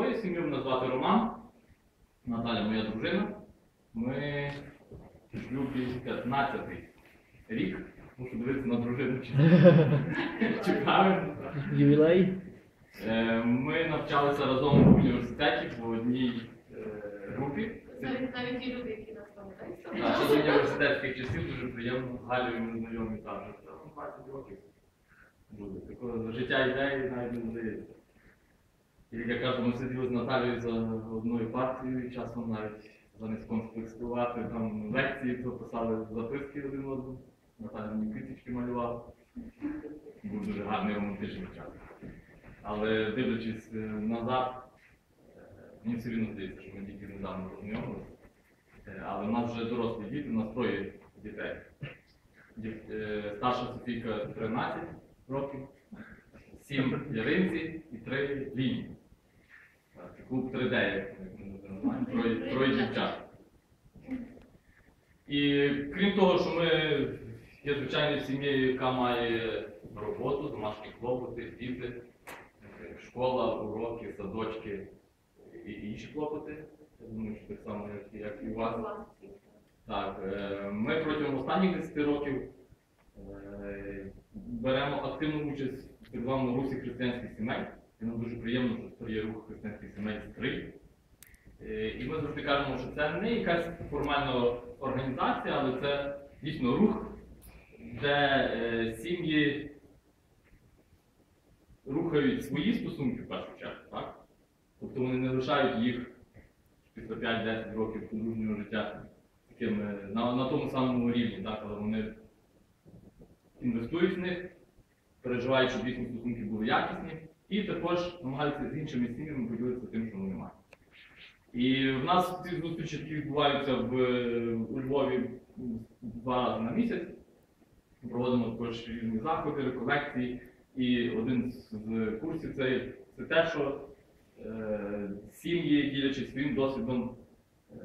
свою сім'ю, мене звати Роман, Наталя моя дружина. Ми в шлюбі 15 рік. Мушу дивитися на дружину. Правильно? Ювілей? Е, Ми навчалися разом в університеті в одній е, групі. Навіть ті люди, які нас пам'ятають. Так, ще з університетських часів дуже приємно з ми знайомі там 20 років. Буде. Життя ідеї навіть не здається. Як я кажу, ми сиділи з Наталією за одною партією, і часом навіть замість конспектувати там лекції, писали записки один одному. Наталя мені квіточки малювала. Був дуже гарний романтичний час. Але дивлячись е, назад, е, мені все рівно здається, що ми тільки недавно познайомилися. Е, Але в нас вже дорослі діти, у нас троє дітей. Старша Софійка 13 років, 7 Яринці і 3 Ліні. Клуб 3D, як ми називаємо, троє, троє дівчат. І крім того, що ми є звичайною сім'єю, яка має роботу, домашні клопоти, діти, школа, уроки, садочки і інші клопоти. Я думаю, що так само, як, і у вас. Так, е, ми протягом останніх 10 років е, беремо активну участь в так русі християнських сімей. І нам дуже приємно, що це є рух християнських сімей Стрий. Е, І ми завжди кажемо, що це не якась формальна організація, але це дійсно рух, де е, сім'ї рухають свої стосунки в першу чергу, так? Тобто вони не лишають їх після 5-10 років подружнього життя такими на, на тому самому рівні, так? але вони інвестують в них, переживають, щоб їхні стосунки були якісні, і також намагаються з іншими сім'ями поділитися тим, що вони мають. І в нас ці зустрічі такі відбуваються в, у Львові два рази на місяць. Проводимо також різні заходи, реколекції. І один з курсів це, це те, що е, сім'ї, ділячись своїм досвідом, е,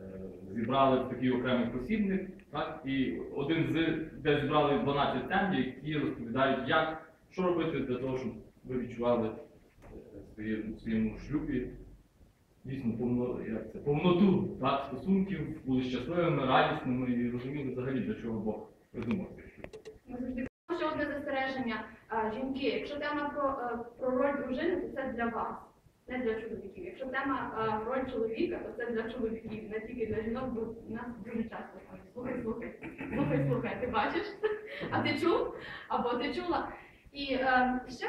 зібрали такий окремий посібник. Так? І один з, де зібрали 12 тем, які розповідають, як, що робити для того, щоб ви відчували е, своє- в своєму шлюбі дійсно повно, як це, повноту так, стосунків, були щасливими, радісними і розуміли взагалі, для чого Бог придумав цей шлюб. Завжди одне застереження. Жінки, якщо тема про, е, про роль дружини, то це для вас, не для чоловіків. Якщо тема роль чоловіка, то це для чоловіків, не тільки для жінок, бо нас дуже часто кажуть, слухай, слухай, слухай, слухай, ти бачиш? А ти чув? Або ти чула? І е, ще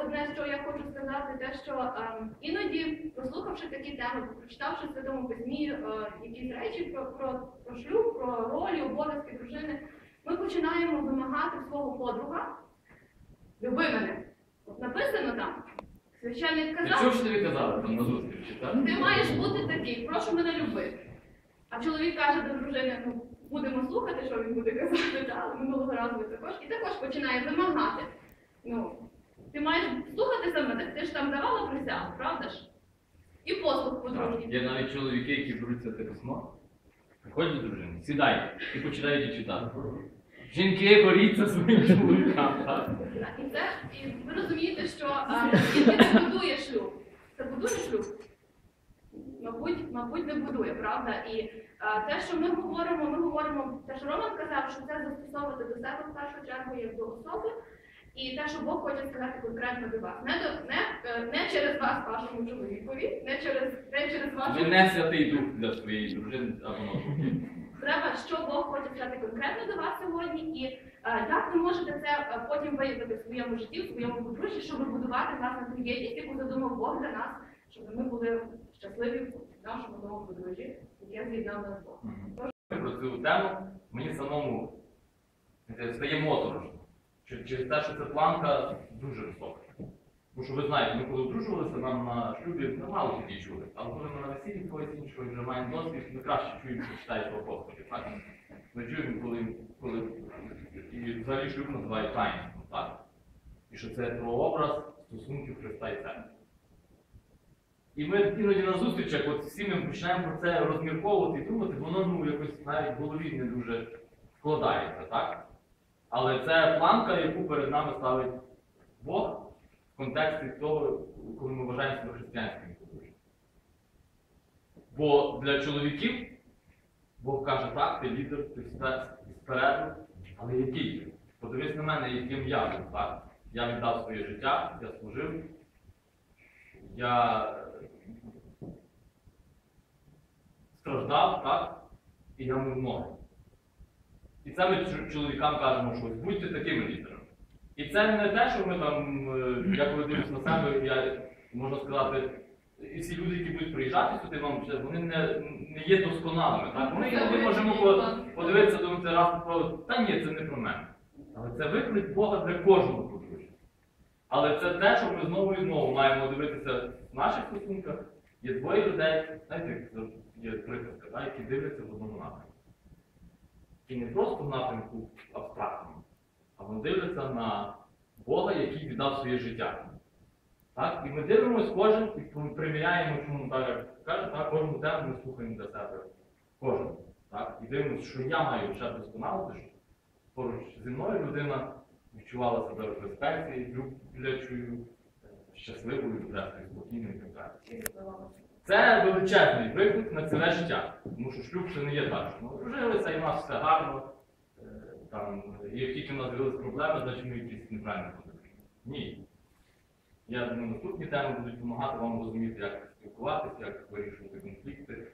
одне, що я хочу сказати, те, що е, іноді, прослухавши такі теми, прочитавши в Святому Письмі е, якісь речі про, про, про шлюб, про ролі, обов'язки дружини, ми починаємо вимагати свого подруга, люби мене. От написано там, священник казав, чув, що тобі казали там на зустрічі, так? ти маєш бути такий, прошу мене любити. А чоловік каже до дружини, ну будемо слухати, що він буде казати, але минулого разу також. І також починає вимагати. Ну, ти маєш слухатися мене, ти ж там давала присягу, правда ж? І послух подружній. Є навіть чоловіки, які беруться це письмо, приходять до дружини, сідають і починають читати. Жінки, боріться своїм чоловікам. так? І це, і ви розумієте, що а, тільки не будує шлюб. Це будує шлюб? Мабуть, мабуть, не будує, правда? І а, те, що ми говоримо, ми говоримо, те, що Роман казав, що це застосовувати до себе в першу чергу як до особи, і те, що Бог хоче сказати конкретно до вас. Не, до, не, е, не через вас, вашому чоловікові, не через, не через вашу не святий дух для своєї дружини або навпаки. Треба, що Бог хоче сказати конкретно до вас сьогодні, і е, як ви можете це е, потім виявити в своєму житті, в своєму подружжі, щоб будувати власне ту єдність, яку задумав Бог для нас, щоб ми були щасливі в нашому новому подружжі, яке з'єднав нас Бог. Про цю тему мені самому стає моторошно. Через те, що ця планка дуже висока. Тому що ви знаєте, ми коли одружувалися, нам на шлюбі мало тоді чули. Але коли ми на весіллі когось іншого вже маємо досвід, ми краще чуємо, що читають про апостолів. Так? Ми чуємо, коли, коли і взагалі шлюб називають таїнством. Так? І що це про образ стосунків Христа і церкви. І ми іноді на зустрічах, от всі ми починаємо про це розмірковувати і думати, воно ну, якось навіть в голові не дуже вкладається, так? Але це планка, яку перед нами ставить Бог в контексті того, коли ми вважаємо себе християнськими. Бо для чоловіків Бог каже, так, ти лідер, ти спе- спереду, але який? Подивись на мене, яким я був, так? Я віддав своє життя, я служив, я страждав, так? І я мив ноги. І це ми чоловікам кажемо, що будьте такими лідерами. І це не те, що ми там, е, я коли дивлюсь на себе, я можна сказати, і всі люди, які будуть приїжджати сюди, вам вони не, не є досконалими. Так? Ми іноді можемо подивитися, думати раз про та ні, це не про мене. Але це виклик Бога для кожного подружжя. Але це те, що ми знову і знову маємо дивитися в наших стосунках. Є двоє людей, знаєте, як є приказка, які дивляться в одному напрямку. І не просто в напрямку абстрактному, а вони дивляться на Бога, який віддав своє життя. Так? І ми дивимося кожен і приміряємо, чому так каже, так, кожну тему ми слухаємо для себе. Кожен. Так? І дивимося, що я маю ще досконалити, щоб поруч зі мною людина відчувала себе в безпеці, люблячою, щасливою, зрештою, спокійною і так далі. Це величезний виклик на ціле життя. Тому що шлюб ще не є так. що Ми одружилися і в нас все гарно. е, Там, як тільки в нас з'явилися проблеми, значить ми якісь неправильно подивимося. Ні. Я думаю, наступні теми будуть допомагати вам розуміти, як спілкуватися, як вирішувати конфлікти.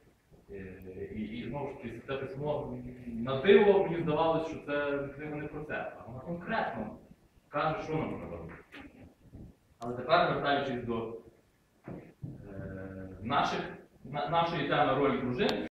Е, І, і знову ж таки, це письмо на диво мені здавалося, що це книга не про це, а вона конкретно каже, що нам треба робити. Але тепер, вертаючись до наших, на, нашої теми ролі дружини,